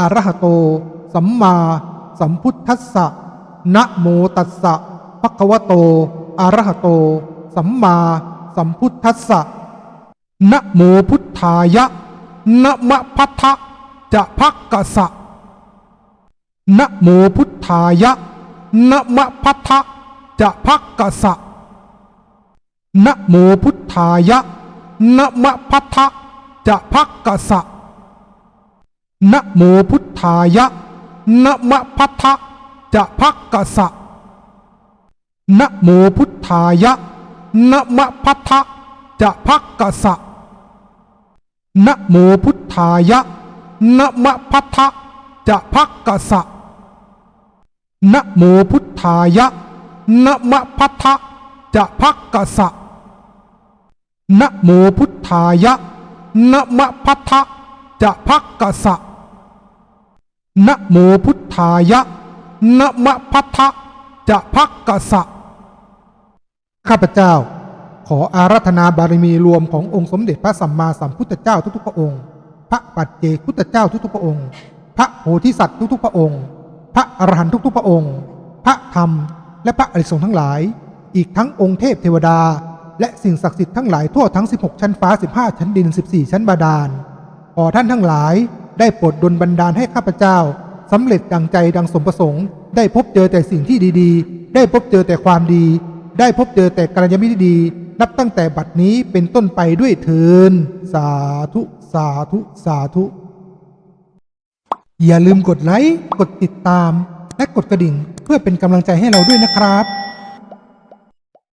อรหโต สัมมาสัมพุทธัสสะนะโมตัสสะภะคะวะโตอรหโต สัมมาสัมพุทธัสสะนะโมพุทธายะนะมะพัทธะจะพักกะสะนะโมพุทธายะนะมะพัทธะจะพักกะสะนะโมพุทธายะนะมะพัทธะจะพักกะสะ นะโมพุทธายะนะมะพัทธะจะพักกะสะนะโมพุทธายะนะมะพัทธะจะพักกะสะนะโมพุทธายะนะมะพัทธะจะพักกะสะนะโมพุทธายะนะมะพัทธะจะพักกะสะนะโมพุทธายะนะมะพัทธะจะพักกะสะ นะโมพุทธายะนะมะพัทธะจะพักกะสะ ข้าพเจ้า ขออาราธนาบารมีรวมขององค์สมเด็จพระสัมมาสัมพุทธเจ้าทุกๆพระองค์ พระปัจเจกพุทธเจ้าทุกๆพระองค์ พระโพธิสัตว์ทุกๆพระองค์ พระอรหันต์ทุกๆพระองค์ พระธรรม และพระอริยสงฆ์ทั้งหลาย อีกทั้งองค์เทพเทวดา และสิ่งศักดิ์สิทธิ์ทั้งหลายทั่วทั้ง 16 ชั้นฟ้า 15 ชั้นดิน 14 ชั้นบาดาล ขอท่านทั้งหลาย ได้โปรดดลบันดาลให้ข้าพเจ้าสำเร็จดังใจดังสมประสงค์ ได้พบเจอแต่สิ่งที่ดีๆ ได้พบเจอแต่ความดี ได้พบเจอแต่กัลยาณมิตรที่ดีนับตั้งแต่บัดนี้เป็นต้นไปด้วยเทินสาธุ สาธุ สาธุ อย่าลืมกดไลค์ กดติดตาม และกดกระดิ่งเพื่อเป็นกำลังใจให้เราด้วยนะครับ